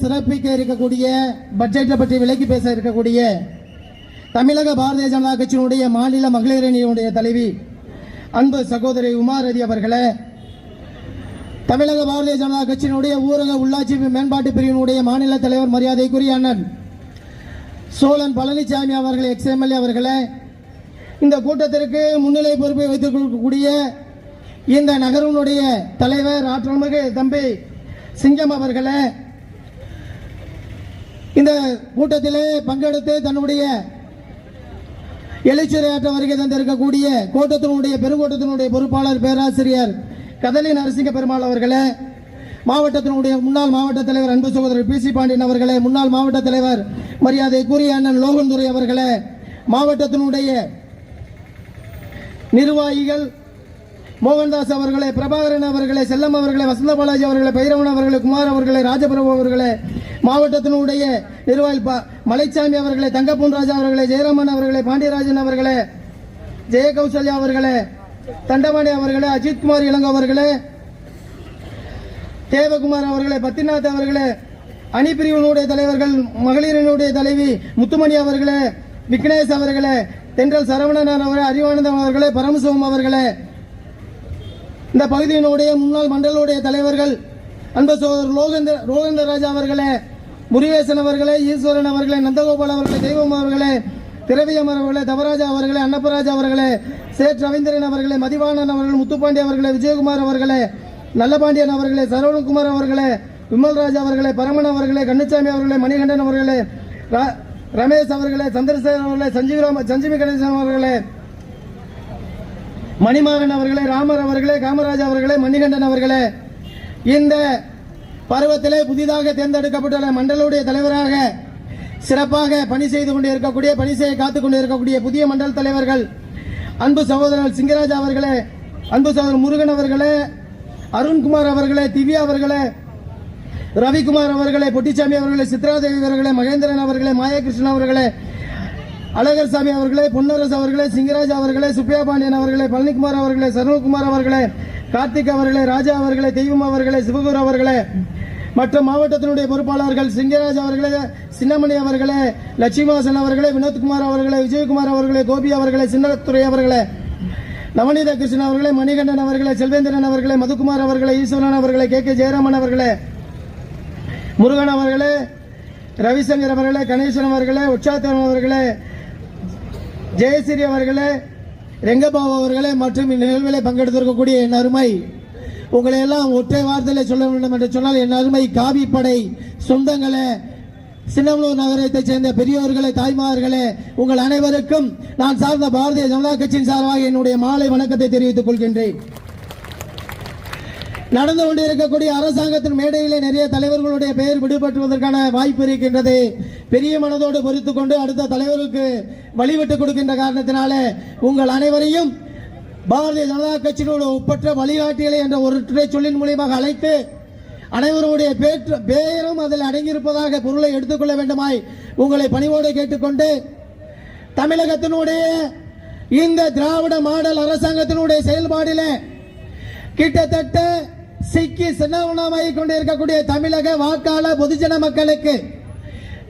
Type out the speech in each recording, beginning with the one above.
சிறப்பிக்க இருக்கக்கூடிய பட்ஜெட்டை பற்றி விலக்கி பேச இருக்கக்கூடிய தமிழக பாரதிய ஜனதா கட்சியினுடைய மாநில மகளிரணியினுடைய தலைவி அன்பு சகோதரி உமாரதி அவர்களே தமிழக பாரதிய ஜனதா கட்சியினுடைய ஊரக உள்ளாட்சி மேம்பாட்டு பிரிவினுடைய மாநில தலைவர் மரியாதைக்குரிய அண்ணன் சோழன் பழனிசாமி அவர்கள் எக்ஸ் எம்எல்ஏ அவர்களே இந்த கூட்டத்திற்கு முன்னிலை பொறுப்பை வைத்துக் கொடுக்கக்கூடிய இந்த நகரனுடைய தலைவர் ஆற்றல்மிகு தம்பி சிங்கம் அவர்களே இந்த கூட்டத்திலே பங்கெடுத்து தன்னுடைய எழுச்சிரையாற்ற வருகை தந்திருக்கக்கூடிய கூட்டத்தினுடைய பெருங்கூட்டத்தினுடைய பொறுப்பாளர் பேராசிரியர் கதலி நரசிங்க பெருமாள் அவர்களே மாவட்டத்தினுடைய முன்னாள் மாவட்ட தலைவர் அன்பு சகோதரர் பி சி பாண்டியன் அவர்களே முன்னாள் மாவட்ட தலைவர் மரியாதைக்குரிய அண்ணன் லோகந்துரை அவர்களே மாவட்டத்தினுடைய நிர்வாகிகள் மோகன்தாஸ் அவர்களே பிரபாகரன் அவர்களே செல்லம் அவர்களே வசந்த பாலாஜி அவர்களே பைரவன் அவர்களே குமார் அவர்களே ராஜபிரபு அவர்களே மாவட்டத்தினுடைய நிர்வாகி மலைச்சாமி அவர்களே தங்கப்பூன் ராஜா அவர்களே ஜெயராமன் அவர்களே பாண்டியராஜன் அவர்களே ஜெயகௌசல்யா அவர்களே தண்டமணி அவர்களே அஜித்குமார் இளங்கோ அவர்களே தேவகுமார் அவர்களே பத்திநாத் அவர்களே அணிப்பிரிவினுடைய தலைவர்கள் மகளிரினுடைய தலைவி முத்துமணி அவர்களே விக்னேஷ் அவர்களே தென்றல் சரவணன் அவர்களே அறிவானந்தம் அவர்களே பரமசிவம் அவர்களே இந்த பகுதியினுடைய முன்னாள் மண்டலுடைய தலைவர்கள் அன்பு சோதர் லோகேந்திர ரோகேந்திர ராஜா அவர்களே முருகேசன் அவர்களே ஈஸ்வரன் அவர்களே நந்தகோபால் அவர்களே தெய்வம் அவர்களே திரவியம் அவர்களே தவராஜா அவர்களே அன்னப்பராஜா அவர்களே சேட் ரவீந்திரன் அவர்களே மதிவாணன் அவர்கள் முத்துப்பாண்டி அவர்களே விஜயகுமார் அவர்களே நல்லபாண்டியன் அவர்களே சரவணகுமார் அவர்களே விமல்ராஜ் அவர்களே பரமன் அவர்களே கண்ணுச்சாமி அவர்களே மணிகண்டன் அவர்களே ரமேஷ் அவர்களே சந்திரசேகர் அவர்களே சஞ்சீவராம சஞ்சீவி கணேசன் அவர்களே மணிமாறன் அவர்களே ராமர் அவர்களே காமராஜ் அவர்களே மணிகண்டன் அவர்களே இந்த பருவத்திலே புதிதாக தேர்ந்தெடுக்கப்பட்டுள்ள மண்டலுடைய தலைவராக சிறப்பாக பணி செய்து கொண்டு இருக்கக்கூடிய பணி செய்ய காத்துக் கொண்டு இருக்கக்கூடிய புதிய மண்டல தலைவர்கள் அன்பு சகோதரர் சிங்கராஜ் அவர்களே அன்பு சகோதரர் முருகன் அவர்களே அருண்குமார் அவர்களே திவ்யா அவர்களே ரவிக்குமார் அவர்களே பொட்டிச்சாமி அவர்களே சித்ராதேவி அவர்களே மகேந்திரன் அவர்களே மாயகிருஷ்ணன் அவர்களே அழகர் சாமி அவர்களே பொன்னரசு அவர்களே சிங்கராஜ் அவர்களே சுப்பியா பாண்டியன் அவர்களே பழனிக்குமார் அவர்களே சரவணகுமார் அவர்களே கார்த்திக் அவர்களே ராஜா அவர்களே தெய்வம் அவர்களே சிவகுரு அவர்களே மற்றும் மாவட்டத்தினுடைய பொறுப்பாளர்கள் சிங்கராஜ் அவர்களே சின்னமணி அவர்களே லட்சுமிவாசன் அவர்களே வினோத்குமார் அவர்களே விஜயகுமார் அவர்களே கோபி அவர்களே சின்னத்துறை அவர்களே நவநீத கிருஷ்ணன் அவர்களே மணிகண்டன் அவர்களே செல்வேந்திரன் அவர்களே மதுக்குமார் அவர்களே ஈஸ்வரன் அவர்களே கே. கே. ஜெயராமன் அவர்களே முருகன் அவர்களே ரவிசங்கர் அவர்களே கணேசன் அவர்களே உற்சாத்தன் அவர்களே ஜெயஸ்ரீ அவர்களே ரெங்கபாபு அவர்களே மற்றும் இந்நிகழ்வில் பங்கெடுத்திருக்கக்கூடிய என் அருமை உங்களை எல்லாம் ஒற்றை வார்த்தையில சொல்ல வேண்டும் என்று சொன்னால் என் அருமை காவிப்படை சொந்தங்களே சின்னமலூர் நகரத்தைச் சேர்ந்த பெரியோர்களே தாய்மார்களே உங்கள் அனைவருக்கும் நான் சார்ந்த பாரதிய ஜனதா கட்சியின் சார்பாக என்னுடைய மாலை வணக்கத்தை தெரிவித்துக் கொள்கின்றேன். நடந்து கொண்டிருக்கக்கூடிய அரசாங்கத்தின் மேடையிலே நிறைய தலைவர்களுடைய பெயர் விடுபட்டுவதற்கான வாய்ப்பு இருக்கின்றது. பெரிய மனதோடு பொறுத்து கொண்டு அடுத்த தலைவருக்கு வழிவிட்டு கொடுக்கின்ற காரணத்தினால உங்கள் அனைவரையும் பாரதிய ஜனதா கட்சியினோட ஒப்பற்ற வழிகாட்டிகளை என்ற ஒரு ஒற்றை சொல்லின் மூலியமாக அழைத்து அனைவருடைய பேற்று பெயரும் அதில் அடங்கியிருப்பதாக பொருளை எடுத்துக்கொள்ள வேண்டுமாய் உங்களை பணிவோடு கேட்டுக்கொண்டு தமிழகத்தினுடைய இந்த திராவிட மாடல் அரசாங்கத்தினுடைய செயல்பாடிலே கிட்டத்தட்ட சிக்கி சின்னவனமாகி கொண்டிருக்கக்கூடிய தமிழக வாக்காளர் பொதுஜன மக்களுக்கு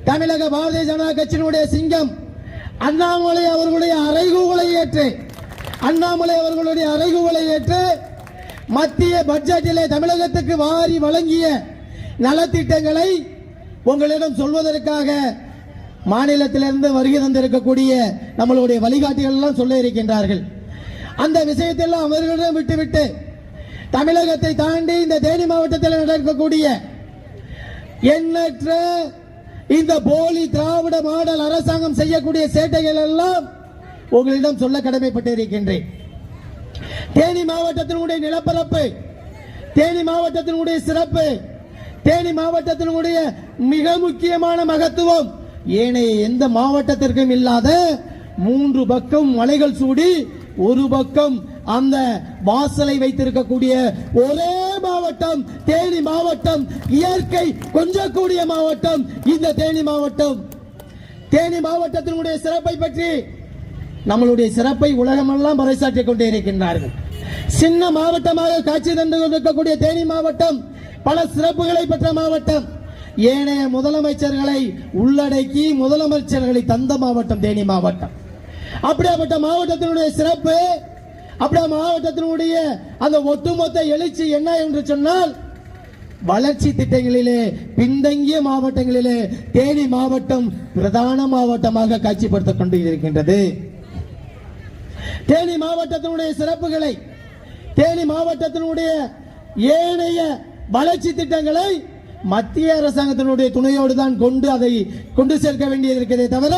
தமிழக பாரதிய ஜனதா கட்சியினுடைய சிங்கம் அண்ணாமலை அவர்களுடைய அறைகூகளை ஏற்று அண்ணாமலை அவர்களுடைய அறைகுவலை ஏற்று மத்திய பட்ஜெட்டிலே தமிழகத்துக்கு வாரி வழங்கிய நலத்திட்டங்களை உங்களிடம் சொல்வதற்காக மாநிலத்திலிருந்து வருகை தந்திருக்கக்கூடிய நம்மளுடைய வழிகாட்டிகள் எல்லாம் சொல்ல இருக்கின்றார்கள். அந்த விஷயத்தெல்லாம் அவர்களிடம் விட்டுவிட்டு தமிழகத்தை தாண்டி இந்த தேனி மாவட்டத்தில் நடக்கக்கூடிய எண்ணற்ற இந்த போலி திராவிட மாடல் அரசாங்கம் செய்யக்கூடிய சேட்டைகள் எல்லாம் உங்களிடம் சொல்ல கடமைப்பட்டு இருக்கின்றேன் தேனி மாவட்டத்தினுடைய நிலப்பரப்பு தேனி மாவட்டத்தினுடைய சிறப்பு தேனி மாவட்டத்தினுடைய மிக முக்கியமான மகத்துவம் ஏனைய எந்த மாவட்டத்திற்கும் இல்லாத மூன்று பக்கம் மலைகள் சூடி ஒரு பக்கம் அந்த வாசலை வைத்திருக்கக்கூடிய ஒரே மாவட்டம் தேனி மாவட்டம் இயற்கை கொஞ்சக்கூடிய மாவட்டம் இந்த தேனி மாவட்டம். தேனி மாவட்டத்தினுடைய சிறப்பை பற்றி நம்மளுடைய சிறப்பை உலகமெல்லாம் பறைசாற்றிக் கொண்டே இருக்கின்றார்கள். சின்ன மாவட்டமாக காட்சி தந்து கொண்டிருக்கக்கூடிய தேனி மாவட்டம் பல சிறப்புகளை பெற்ற மாவட்டம். ஏனைய முதலமைச்சர்களை உள்ளடக்கி முதலமைச்சர்களை தந்த மாவட்டம் தேனி மாவட்டம். அப்படியாப்பட்ட மாவட்டத்தினுடைய சிறப்பு அப்படி மாவட்டத்தினுடைய அந்த ஒட்டுமொத்த எழுச்சி என்ன என்று சொன்னால் வளர்ச்சி திட்டங்களிலே பின்தங்கிய மாவட்டங்களிலே தேனி மாவட்டம் பிரதான மாவட்டமாக காட்சிப்படுத்திக் கொண்டு இருக்கின்றது தேனி மாவட்டத்தினுடைய சிறப்புகளை தேனி மாவட்டத்தினுடைய ஏனைய வளர்ச்சி திட்டங்களை மத்திய அரசாங்கத்தினுடைய துணையோடு தான் கொண்டு அதை கொண்டு சேர்க்க வேண்டியது இருக்கிறதே தவிர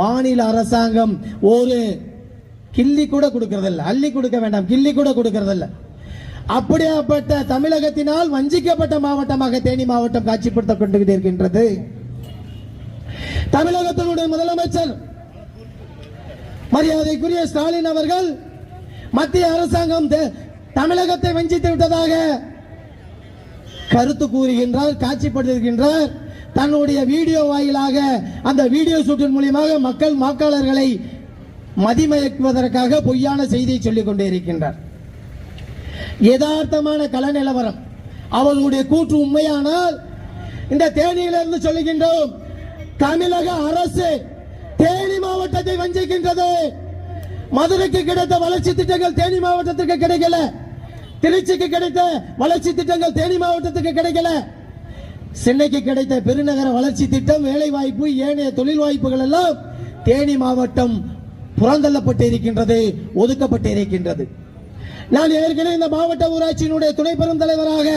மாநில அரசாங்கம் ஒரு கிள்ளி கூட கொடுக்கறதில்ல. அள்ளி கொடுக்க வேண்டாம். கிள்ளி கூட கொடுக்கறதில்ல. அப்படியாப்பட்ட தமிழகத்தினால் வஞ்சிக்கப்பட்ட மாவட்டமாக தேனி மாவட்டம் காட்சிப்படுத்தப்பட்டு இருக்கின்றது. தமிழகத்தினுடைய முதலமைச்சர் மரியாதைக்குரிய ஸ்டாலின் அவர்கள் மத்திய அரசாங்கம் தமிழகத்தை வஞ்சித்து விட்டதாக கருத்து கூறுகின்றார் காட்சிப்படுத்துகின்றார். தன்னுடைய வீடியோ வாயிலாக அந்த வீடியோ ஷூட்டின் மூலியமாக மக்கள் வாக்காளர்களை மதிமயக்குவதற்காக பொய்யான செய்தியை சொல்லிக் கொண்டே இருக்கின்றார். யதார்த்தமான கள நிலவரம். அவர்களுடைய கூற்று உண்மையானால் இந்த தேனியிலிருந்து சொல்லுகின்றோம் தமிழக அரசு தேனி மாவட்டத்தை வஞ்சிக்கின்றது. மதுரைக்கு கிடைத்த வளர்ச்சி திட்டங்கள் தேனி மாவட்டத்திற்கு கிடைக்கல. திருச்சிக்கு கிடைத்த வளர்ச்சி திட்டங்கள் தேனி மாவட்டத்துக்கு கிடைக்கல. சென்னைக்கு கிடைத்த பெருநகர வளர்ச்சி திட்டம் வேலை வாய்ப்பு ஏனைய தொழில் வாய்ப்புகள் எல்லாம் தேனி மாவட்டம் புறந்தள்ளப்பட்டு இருக்கின்றது ஒதுக்கப்பட்டு இருக்கின்றது நான் ஏற்கனவே இந்த மாவட்ட ஊராட்சியினுடைய துணை பெருந்தலைவராக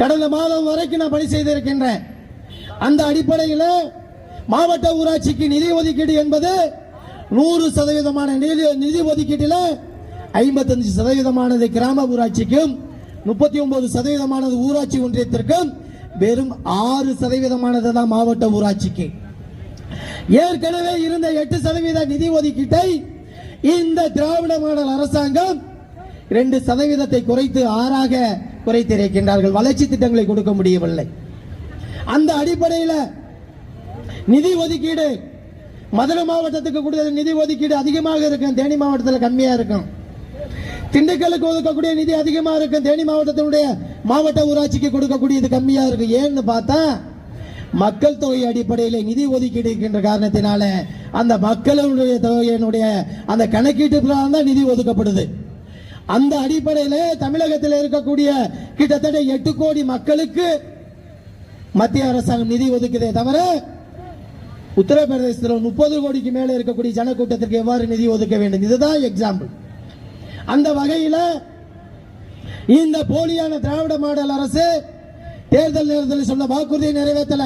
கடந்த மாதம் வரைக்கும் நான் பணி செய்திருக்கின்றேன். அந்த அடிப்படையில் மாவட்ட ஊராட்சிக்கு நிதி ஒதுக்கீடு என்பது நூறு சதவீதமான நிதி நிதி ஒதுக்கீட்டில் ஐம்பத்தஞ்சு சதவீதமானது கிராம ஊராட்சிக்கும் முப்பத்தி ஒன்பது சதவீதமானது ஊராட்சி ஒன்றியத்திற்கும் வெறும் ஆறு சதவீதமானது தான் மாவட்ட ஊராட்சிக்கு. ஏற்கனவே இருந்த எட்டு சதவீத நிதி ஒதுக்கீட்டை இந்த திராவிட மாடல் அரசாங்கம் இரண்டு சதவீதத்தை குறைத்து ஆறாக குறைத்திருக்கின்றார்கள். வளர்ச்சி திட்டங்களை கொடுக்க முடியவில்லை. அந்த அடிப்படையில் நிதி ஒதுக்கீடு. மதுரை மாவட்டத்துக்கு கொடுத்த நிதி ஒதுக்கீடு அதிகமாக இருக்கும். தேனி மாவட்டத்தில் கம்மியாக இருக்கும். திண்டுக்கலுக்கு ஒதுக்கக்கூடிய நிதி அதிகமாக இருக்கும். தேனி மாவட்டத்தினுடைய மாவட்ட ஊராட்சிக்கு கொடுக்கக்கூடியது கம்மியாக இருக்கும். ஏன்னு பார்த்தா மக்கள் தொகை அடிப்படையில் நிதி ஒதுக்கீடு இருக்கின்ற காரணத்தினால அந்த மக்களுடைய தொகையினுடைய அந்த கணக்கீட்டு தான் நிதி ஒதுக்கப்படுது. அந்த அடிப்படையில் தமிழகத்தில் இருக்கக்கூடிய கிட்டத்தட்ட எட்டு கோடி மக்களுக்கு மத்திய அரசாங்கம் நிதி ஒதுக்குதே தவிர உத்தரப்பிரதேசத்தில் முப்பது கோடிக்கு மேலே இருக்கக்கூடிய ஜனக்கூட்டத்திற்கு எவ்வாறு நிதி ஒதுக்க வேண்டும்? இதுதான் எக்ஸாம்பிள் அந்த வகையில் இந்த போலியான திராவிட மாடல் அரசு தேர்தல் நேரத்தில் சொன்ன வாக்குறுதியை நிறைவேற்றல.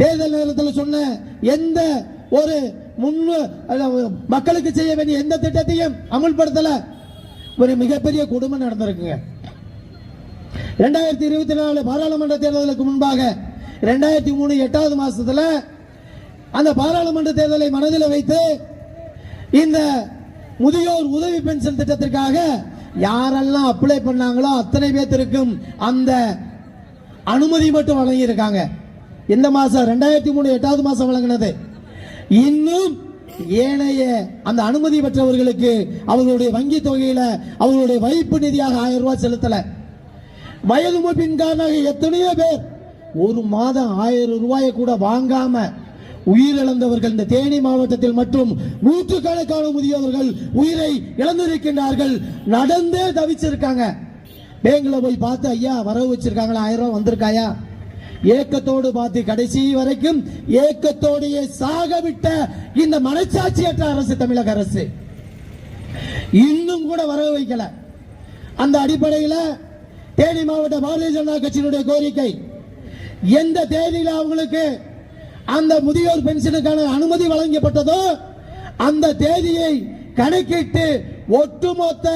தேர்தல் நேரத்தில் சொன்ன எந்த ஒரு முன்னு மக்களுக்கு செய்ய வேண்டிய எந்த திட்டத்தையும் அமல்படுத்தல. ஒரு மிகப்பெரிய கொடுமை நடந்திருக்குங்க. ரெண்டாயிரத்தி இருபத்தி நாலு பாராளுமன்ற தேர்தலுக்கு முன்பாக ரெண்டாயிரத்தி மூணு எட்டாவது மாசத்துல அந்த பாராளுமன்ற தேர்தலை மனதில் வைத்து இந்த முதியோர் உதவி பென்ஷன் திட்டத்திற்காக யாரெல்லாம் அப்ளை பண்ணாங்களோ அத்தனை பேர்த்திற்கும் அந்த அனுமதி மட்டும் வழங்கியிருக்காங்க. இந்த மாதம் ரெண்டாயிரத்தி மூணு எட்டாவது மாதம் வழங்கினது. இன்னும் ஏனைய அந்த அனுமதி பெற்றவர்களுக்கு அவர்களுடைய வங்கி தொகையில அவர்களுடைய வைப்பு நிதியாக ஆயிரம் ரூபாய் செலுத்தல. வயது மூப்பின் காரணமாக எத்தனையோ பேர் ஒரு மாதம் ஆயிரம் ரூபாயை கூட வாங்காம உயிரிழந்தவர்கள் இந்த தேனி மாவட்டத்தில் மட்டும் நூற்றுக்கணக்கான முதியவர்கள் உயிரை இழந்திருக்கின்றார்கள். நடந்தே தவிச்சிருக்காங்க. பேங்களை போய் பார்த்து ஐயா வரவு வச்சிருக்காங்களா? ஆயிரம் ரூபாய் வந்திருக்காயா? ஏக்கத்தோடு பார்த்து கடைசி வரைக்கும் ஏக்கத்தோடையே சாக விட்ட இந்த மனச்சாட்சியற்ற அரசு தமிழக அரசு. இன்னும் கூட வரவு வைக்கல. அந்த அடிப்படையில் தேனி மாவட்ட பாரதிய ஜனதா கட்சியினுடைய கோரிக்கை எந்த தேதியில் அவங்களுக்கு அந்த முதியோர் பென்ஷனுக்கான அனுமதி வழங்கப்பட்டதோ அந்த தேதியை கணக்கிட்டு ஒட்டுமொத்த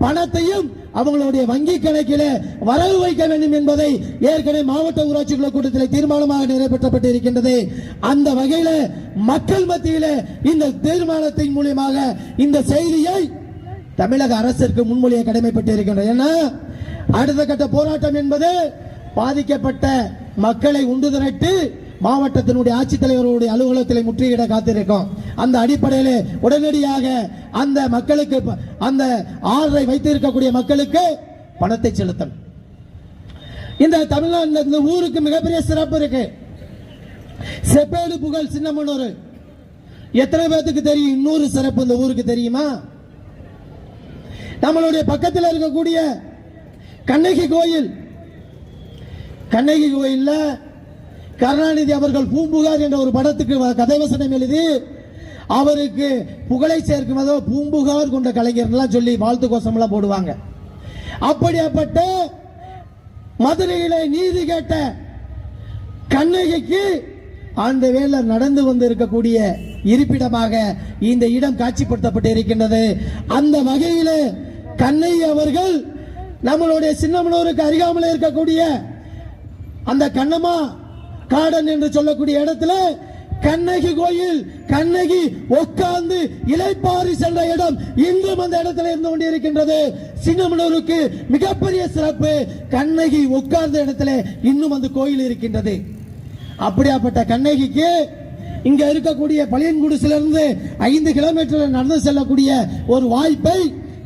பணத்தையும் அவங்களுடைய வங்கி கணக்கிலே வரவு வைக்க வேண்டும் என்பதை ஏற்கனவே மாவட்ட ஊராட்சி குழு கூட்டத்தில் தீர்மானமாக நிறைவேற்றப்பட்டு இருக்கின்றது அந்த வகையில மக்கள் மத்தியில் இந்த தீர்மானத்தின் மூலியமாக இந்த செய்தியை தமிழக அரசிற்கு முன்மொழிய கடமைப்பட்டு இருக்கின்றது ஏன்னா அடுத்த கட்ட போராட்டம் என்பது பாதிக்கப்பட்ட மக்களை உண்டு திரட்டு மாவட்டத்தினுடைய ஆட்சித்தலைவருடைய அலுவலகத்தில் முற்றுகையிட காத்திருக்கும். அந்த அடிப்படையில் உடனடியாக அந்த மக்களுக்கு அந்த ஆர்டரை வைத்திருக்கக்கூடிய மக்களுக்கு பணத்தை செலுத்தணும். இந்த தமிழ்நாடு இந்த ஊருக்கு மிகப்பெரிய சிறப்பு இருக்கு. செப்பேடு புகழ் சின்னமனூர். எத்தனை பேர்த்துக்கு தெரியும்? இன்னொரு சிறப்பு இந்த ஊருக்கு தெரியுமா? நம்மளுடைய பக்கத்தில் இருக்கக்கூடிய கண்ணகி கோயில். கண்ணகி கோயில்ல கருணாநிதி அவர்கள் பூம்புகார் என்ற ஒரு படத்துக்கு வ- கதை வசனம் எழுதி அவருக்கு புகழை சேர்க்கும் விதம் பூம்புகார் கொண்ட கலைஞர்லாம் சொல்லி வாழ்த்து கோஷம்லாம் போடுவாங்க. அப்படியாப்பட்ட மதுரையில நீதி கேட்ட கண்ணகிக்கு அந்த வேலை நடந்து வந்து இருக்கக்கூடிய இருப்பிடமாக இந்த இடம் காட்சிப்படுத்தப்பட்டு இருக்கின்றது. அந்த வகையில் கண்ணகி அவர்கள் நம்மளுடைய சின்னமனூருக்கு அருகாமல் இருக்கக்கூடிய அந்த கண்ணம்மா காடன் என்று சொல்லக்கூடிய இடத்துல கண்ணகி கோயில் கண்ணகி உட்கார்ந்து இலைப்பாரி சென்ற இடம் இன்றும் அந்த இடத்துல இருந்து கொண்டிருக்கின்றது. சின்னமனூருக்கு மிகப்பெரிய சிறப்பு கண்ணகி உட்கார்ந்த இடத்துல இன்னும் அந்த கோயில் இருக்கின்றது. அப்படியாப்பட்ட கண்ணகிக்கு இங்க இருக்கக்கூடிய பழையன்குடிசிலிருந்து ஐந்து கிலோமீட்டர் நடந்து செல்லக்கூடிய ஒரு வாய்ப்பை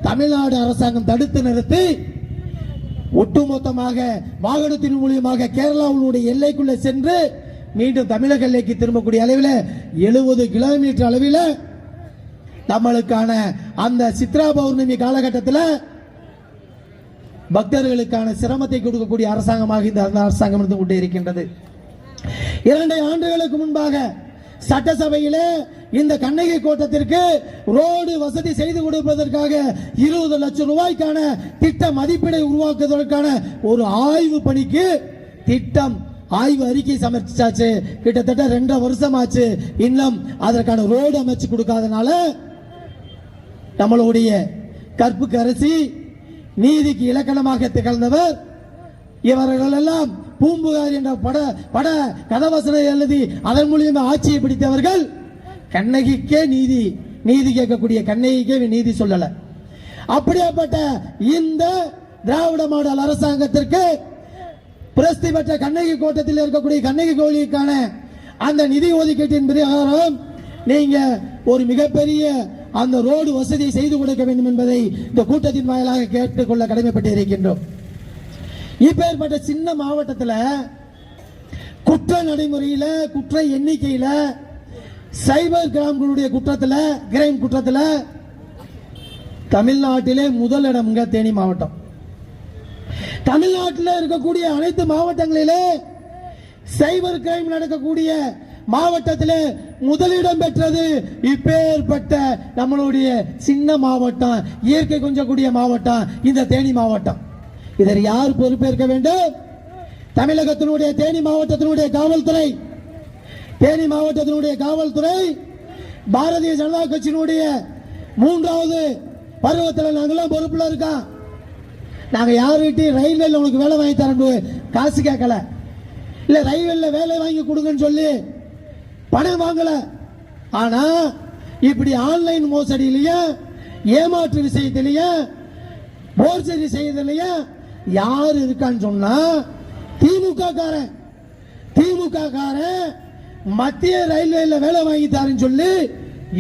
தமிழ்நாடு அரசாங்கம் தடுத்து நிறுத்தி ஒட்டுமொத்தமாக வாகனத்தின் மூலியமாக கேரளாவுடைய எல்லைக்குள்ள சென்று மீண்டும் தமிழக எல்லைக்கு திரும்பக்கூடிய அளவில் எழுபது கிலோமீட்டர் அளவில் நம்மளுக்கான அந்த சித்ரா பௌர்ணமி காலகட்டத்தில் பக்தர்களுக்கான சிரமத்தை கொடுக்கக்கூடிய அரசாங்கமாக இந்த அரசாங்கம் இருந்து கொண்டே இருக்கின்றது. இரண்டு ஆண்டுகளுக்கு முன்பாக சட்டசபையிலே இந்த கண்ணகி கோட்டத்திற்கு ரோடு வசதி செய்து கொடுப்பதற்காக இருபது லட்சம் ரூபாய்க்கான திட்ட மதிப்பீடை உருவாக்குவதற்கான ஒரு ஆய்வு பணிக்கு திட்டம் ஆய்வு அறிக்கை சமர்ப்பிச்சாச்சு. கிட்டத்தட்ட ரெண்டரை வருஷம் ஆச்சு இன்னும் அதற்கான ரோடு அமைச்சு கொடுக்காதனால நம்மளுடைய கற்புக்கு அரசி நீதிக்கு இலக்கணமாக திகழ்ந்தவர். இவர்கள் எல்லாம் பூம்புகார் என்ற பட பட கதவசனை எழுதி அதன் மூலியமா ஆட்சியை பிடித்தவர்கள் கண்ணகிக்கே நீதி நீதி கேட்கக்கூடிய கண்ணகிக்கே நீதி சொல்லல. அப்படியாப்பட்ட இந்த திராவிட மாடல் அரசாங்கத்திற்கு பிரஸ்தி பெற்ற கண்ணகி கோட்டத்தில் இருக்கக்கூடிய கண்ணகி கோயிலுக்கான அந்த நிதி ஒதுக்கீட்டின் பிரகாரம் நீங்க ஒரு மிகப்பெரிய அந்த ரோடு வசதியை செய்து கொடுக்க வேண்டும் என்பதை இந்த கூட்டத்தின் வாயிலாக கேட்டுக்கொள்ள கடமைப்பட்டு இருக்கின்றோம் இப்பேற்பட்ட சின்ன மாவட்டத்தில் குற்ற நடைமுறையில் குற்ற எண்ணிக்கையில் சைபர் கிராம்களுடைய குற்றத்தில் கிரைம் குற்றத்தில் தமிழ்நாட்டிலே முதலிடம்ங்க தேனி மாவட்டம். தமிழ்நாட்டில் இருக்கக்கூடிய அனைத்து மாவட்டங்களிலே சைபர் கிரைம் நடக்கக்கூடிய மாவட்டத்தில் முதலிடம் பெற்றது இப்பேற்பட்ட நம்மளுடைய சின்ன மாவட்டம் இயற்கை கொஞ்சக்கூடிய மாவட்டம் இந்த தேனி மாவட்டம். இதற்கு யார் பொறுப்பேற்க வேண்டும்? தமிழகத்தினுடைய தேனி மாவட்டத்தினுடைய காவல்துறை. தேனி மாவட்டத்தினுடைய காவல்துறை பாரதிய ஜனதா கட்சியினுடைய மூன்றாவது பருவத்தில் நாங்களாம் பொறுப்புல இருக்கோம் நாங்கள் யாருகிட்டையும் ரயில்வேல உனக்கு வேலை வாங்கி தரணும் காசு கேட்கல. இல்ல ரயில்வேல வேலை வாங்கி கொடுங்கன்னு சொல்லி பணம் வாங்கல. ஆனா இப்படி ஆன்லைன் மோசடியிலையும் ஏமாற்று விஷயத்திலையும் போர்ச்சரி செய்யறதுலயும் யார் இருக்கான்னு சொன்னா திமுக காரன் திமுக காரன் மத்திய ரயில்வேல வேலை வாங்கி தரேன்னு சொல்லி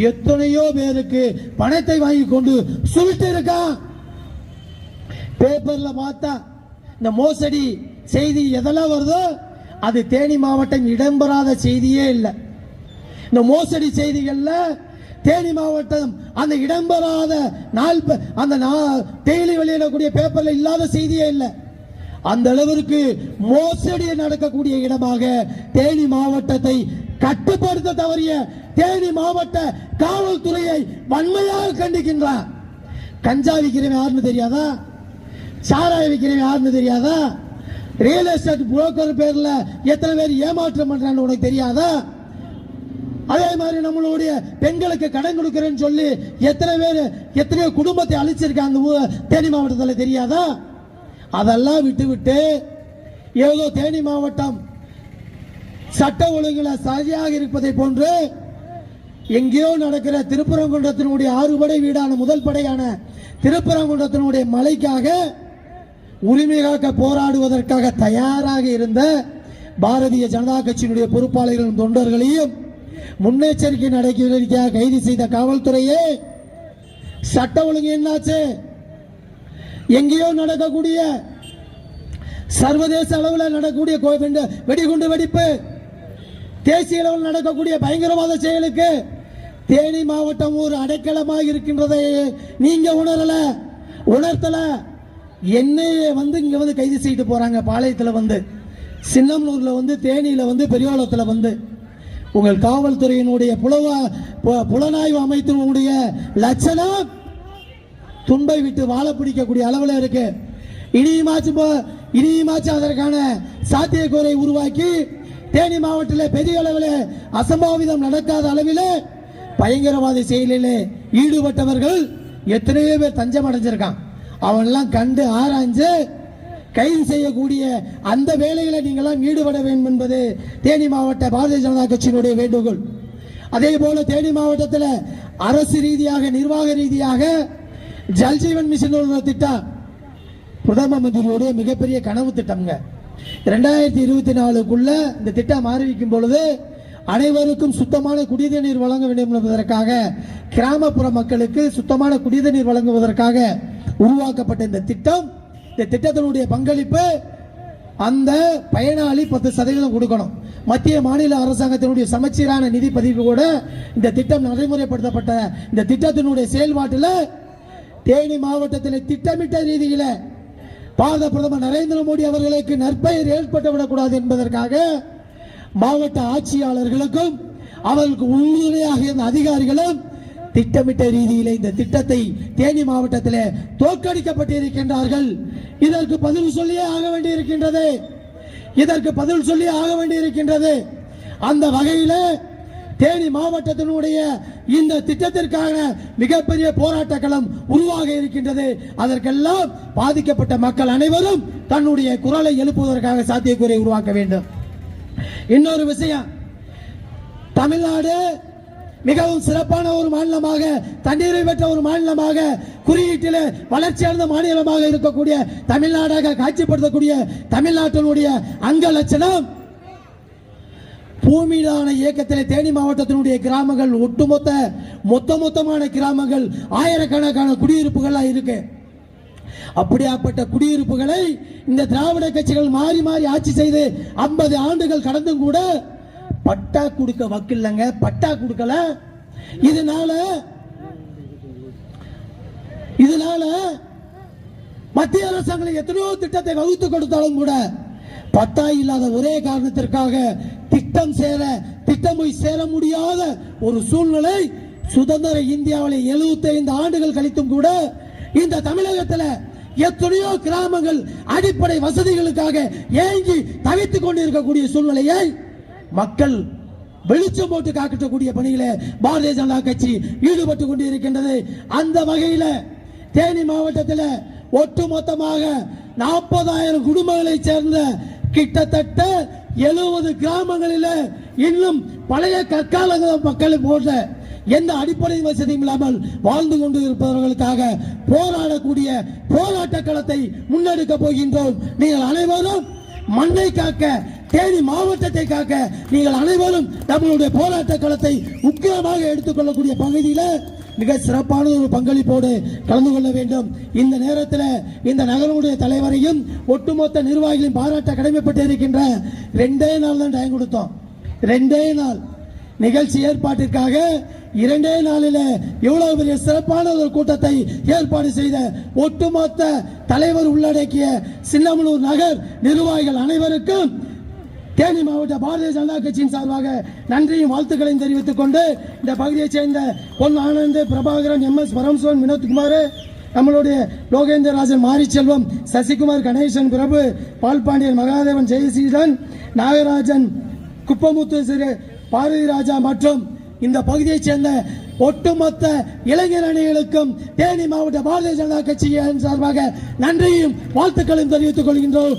எத்தனையோ பேருக்கு பணத்தை வாங்கி கொண்டு சுருட்டு இருக்கான் பேப்பர்ல பார்த்தா இந்த மோசடி செய்தி எதெல்லாம் வருதோ அது தேனி மாவட்டம் இடம்பெறாத செய்தியே இல்லை. இந்த மோசடி செய்திகள்ல தேனி மாவட்டம் அந்த இடம்பெறாத நாள் அந்த நா- டெய்லி வெளியிடக்கூடிய பேப்பர்ல இல்லாத செய்தியே இல்லை. அந்த அளவிற்கு மோசடி நடக்கக்கூடிய இடமாக தேனி மாவட்டத்தை கட்டுப்படுத்த தவறிய தேனி மாவட்ட காவல்துறையை வன்மையாக கண்டிக்கின்றார். கஞ்சா விற்கிறவன் யாருன்னு தெரியாதா? சாராய விற்கிறவன் யாருன்னு தெரியாதா? ரியல் எஸ்டேட் புரோக்கர் பேர்ல எத்தனை பேர் ஏமாற்றம் பண்றான்னு உனக்கு தெரியாதா? அதே மாதிரி நம்மளுடைய பெண்களுக்கு கடன் கொடுக்கிறேன்னு சொல்லி எத்தனை பேர் எத்தனையோ குடும்பத்தை அழிச்சிருக்காங்க அந்த தேனி மாவட்டத்தில் தெரியாதா? அதெல்லாம் விட்டுவிட்டு ஏதோ தேனி மாவட்டம் சட்ட ஒழுங்குல சரியாக இருப்பதை போன்று எங்கேயோ நடக்கிற திருப்பரங்குன்றத்தினுடைய ஆறுபடை வீடான முதல் படையான திருப்பரங்குன்றத்தினுடைய மலைக்காக உரிமை காக்க போராடுவதற்காக தயாராக இருந்த பாரதிய ஜனதா கட்சியினுடைய பொறுப்பாளர்களும் தொண்டர்களையும் முன்னெச்சரிக்கை நடவடிக்கையாக கைது செய்த காவல்துறையே சட்ட ஒழுங்கு என்னாச்சு? எங்கேயோ நடக்கக்கூடிய சர்வதேச அளவில் நடக்கக்கூடிய வெடிகுண்டு வெடிப்பு தேசிய அளவில் நடக்கக்கூடிய பயங்கரவாத செயலுக்கு தேனி மாவட்டம் ஒரு அடைக்கலமாக இருக்கின்றதை நீங்க உணரல உணர்த்தல. என்னையே வந்து இங்க வந்து கைது செய்துட்டு போறாங்க பாளையத்தில் வந்து. சின்னம்னூர்ல வந்து தேனியில வந்து பெரியாளத்தில் வந்து. உங்கள் காவல்துறையினுடைய புலவ பு- புலனாய்வு அமைப்பினுடைய லட்சணம் துன்பை விட்டு வாழ பிடிக்கக்கூடிய அளவில் இருக்கு. இனியுமாச்சும் போ- இனியுமாச்சும் அதற்கான சாத்தியக்கூறை உருவாக்கி தேனி மாவட்டத்தில் பெரிய அளவில் அசம்பாவிதம் நடக்காத அளவில் பயங்கரவாத செயலில் ஈடுபட்டவர்கள் எத்தனையோ பேர் தஞ்சம் அடைஞ்சிருக்கான் அவன்லாம் கண்டு ஆராய்ஞ்சு கைது செய்யக்கூடிய அந்த வேலைகளை நீங்களாம் ஈடுபட வேண்டும் என்பது தேனி மாவட்ட பாரதிய ஜனதா கட்சியினுடைய வேண்டுகோள். அதே போல தேனி மாவட்டத்தில் அரசு ரீதியாக நிர்வாக ரீதியாக ஜல்ஜீவன் மிஷன் ஒரு திட்டம் பிரதம மந்திரியுடைய மிகப்பெரிய கனவு திட்டம்ங்க. ரெண்டாயிரத்தி இருபத்தி நாலுக்குள்ள இந்த திட்டம் ஆரம்பிக்கும் பொழுது அனைவருக்கும் சுத்தமான குடிநீர் நீர் வழங்க வேண்டும் என்பதற்காக கிராமப்புற மக்களுக்கு சுத்தமான குடிநீர் வழங்குவதற்காக உருவாக்கப்பட்ட இந்த திட்டம். இந்த திட்டத்தினுடைய பங்களிப்பு அந்த பயனாளி பத்து சதவீதம் கொடுக்கணும். மத்திய மாநில அரசாங்கத்தினுடைய சமச்சீரான நிதி பதிவு கூட இந்த திட்டம் நடைமுறைப்படுத்தப்பட்ட இந்த திட்டத்தினுடைய செயல்பாட்டில் தேனி மாவட்டத்தில் திட்டமிட்ட ரீதியில் பாரத பிரதமர் நரேந்திர மோடி அவர்களுக்கு நற்பெயர் ஏற்பட்டுவிடக்கூடாது என்பதற்காக மாவட்ட ஆட்சியாளர்களுக்கும் அவர்களுக்கு உறுதுணையாக இருந்த அதிகாரிகளும் திட்டமிட்ட ரீதியில் இந்த திட்டத்தை தேனி மாவட்டத்தில் தோற்கடிக்கப்பட்டிருக்கின்றார்கள். இதற்கு பதில் சொல்லியே ஆக வேண்டியிருக்கின்றது. இதற்கு பதில் சொல்லி ஆக வேண்டியிருக்கின்றது. அந்த வகையில் தேனி மாவட்டத்தினுடைய இந்த திட்டத்திற்கான மிகப்பெரிய போராட்ட களம் உருவாக இருக்கின்றது. அதற்கெல்லாம் பாதிக்கப்பட்ட மக்கள் அனைவரும் தன்னுடைய குரலை எழுப்புவதற்காக சாத்தியக்கூறை உருவாக்க வேண்டும். இன்னொரு விஷயம். தமிழ்நாடு மிகவும் சிறப்பான ஒரு மாநிலமாக தண்ணீரை பெற்ற ஒரு மாநிலமாக குறியீட்டில் வளர்ச்சி அடைந்த மாநிலமாக இருக்கக்கூடிய தமிழ்நாடாக காட்சிப்படுத்தக்கூடிய தமிழ்நாட்டினுடைய அங்க லட்சணம். பூமியிலான இயக்கத்தில் தேனி மாவட்டத்தினுடைய கிராமங்கள் ஒட்டுமொத்த மொத்த மொத்தமான கிராமங்கள் ஆயிரக்கணக்கான குடியிருப்புகளாக இருக்கு. அப்படியாப்பட்ட குடியிருப்புகளை இந்த திராவிட கட்சிகள் மாறி மாறி ஆட்சி செய்து ஐம்பது ஆண்டுகள் கடந்தும் கூட பட்டா கொடுக்க வக்கில்லைங்க பட்டா கொடுக்கல. இதனால இதனால மத்திய அரசாங்கம் எத்தனையோ திட்டத்தை வகுத்து கொடுத்தாலும் கூட பத்தா இல்லாத ஒரே காரணத்திற்காக திட்டம் சேர திட்டம் போய் சேர முடியாத ஒரு சூழ்நிலை சுதந்திர இந்தியாவில் 75 ஆண்டுகள் கழித்தும் கூட இந்த தமிழகத்தில் எத்தனையோ கிராமங்கள் அடிப்படை வசதிகளுக்காக ஏங்கி தவித்துக் கொண்டிருக்கக்கூடிய சூழ்நிலையை மக்கள் வெளிச்சம் போட்டு காக்கக்கூடிய பணியில பாரதிய ஜனதா கட்சி ஈடுபட்டு கொண்டிருக்கின்றது. அந்த வகையில தேனி மாவட்டத்தில் ஒட்டுமொத்தமாக நாற்பதாயிரம் குடும்பங்களை சேர்ந்த கிட்டத்தட்ட எழுபது கிராமங்களில் இன்னும் பழைய கற்கால மக்களை போன்ற எந்த அடிப்படை வசதியும் இல்லாமல் வாழ்ந்து கொண்டு இருப்பவர்களுக்காக போராடக்கூடிய போராட்ட களத்தை முன்னெடுக்க போகின்றோம். நீங்கள் அனைவரும் மண்ணை காக்க தேனி மாவட்டத்தை காக்க நீங்கள் அனைவரும் நம்மளுடைய போராட்ட களத்தை உக்கிரமாக எடுத்துக்கொள்ளக்கூடிய பகுதியில் மிக சிறப்பான ஒரு பங்களிப்போடு கலந்து கொள்ள வேண்டும். இந்த நேரத்தில் இந்த நகரனுடைய தலைவரையும் ஒட்டுமொத்த நிர்வாகிகளையும் பாராட்ட கடமைப்பட்டு இருக்கின்ற ரெண்டே நாள் தான் டைம் கொடுத்தோம். ரெண்டே நாள். நிகழ்ச்சி ஏற்பாட்டிற்காக இரண்டே நாளில் எவ்வளவு பெரிய சிறப்பான ஒரு கூட்டத்தை ஏற்பாடு செய்த ஒட்டுமொத்த தலைவர் உள்ளடக்கிய சின்னமனூர் நகர் நிர்வாகிகள் அனைவருக்கும் தேனி மாவட்ட பாரதிய ஜனதா கட்சியின் சார்பாக நன்றியும் வாழ்த்துக்களையும் தெரிவித்துக் கொண்டு இந்த பகுதியைச் சேர்ந்த பொன் ஆனந்த் பிரபாகரன் எம் எஸ் பரமசிவன் வினோத்குமார் நம்மளுடைய லோகேந்திரராஜன் மாரிச்செல்வம் சசிகுமார் கணேசன் பிரபு பால்பாண்டியன் மகாதேவன் ஜெயசீலன் நாகராஜன் குப்பமுத்து சிறு பாரதி ராஜா மற்றும் இந்த பகுதியைச் சேர்ந்த ஒட்டுமொத்த இளைஞர் அணிகளுக்கும் தேனி மாவட்ட பாரதிய ஜனதா கட்சியின் சார்பாக நன்றியும் வாழ்த்துக்களையும் தெரிவித்துக் கொள்கின்றோம்.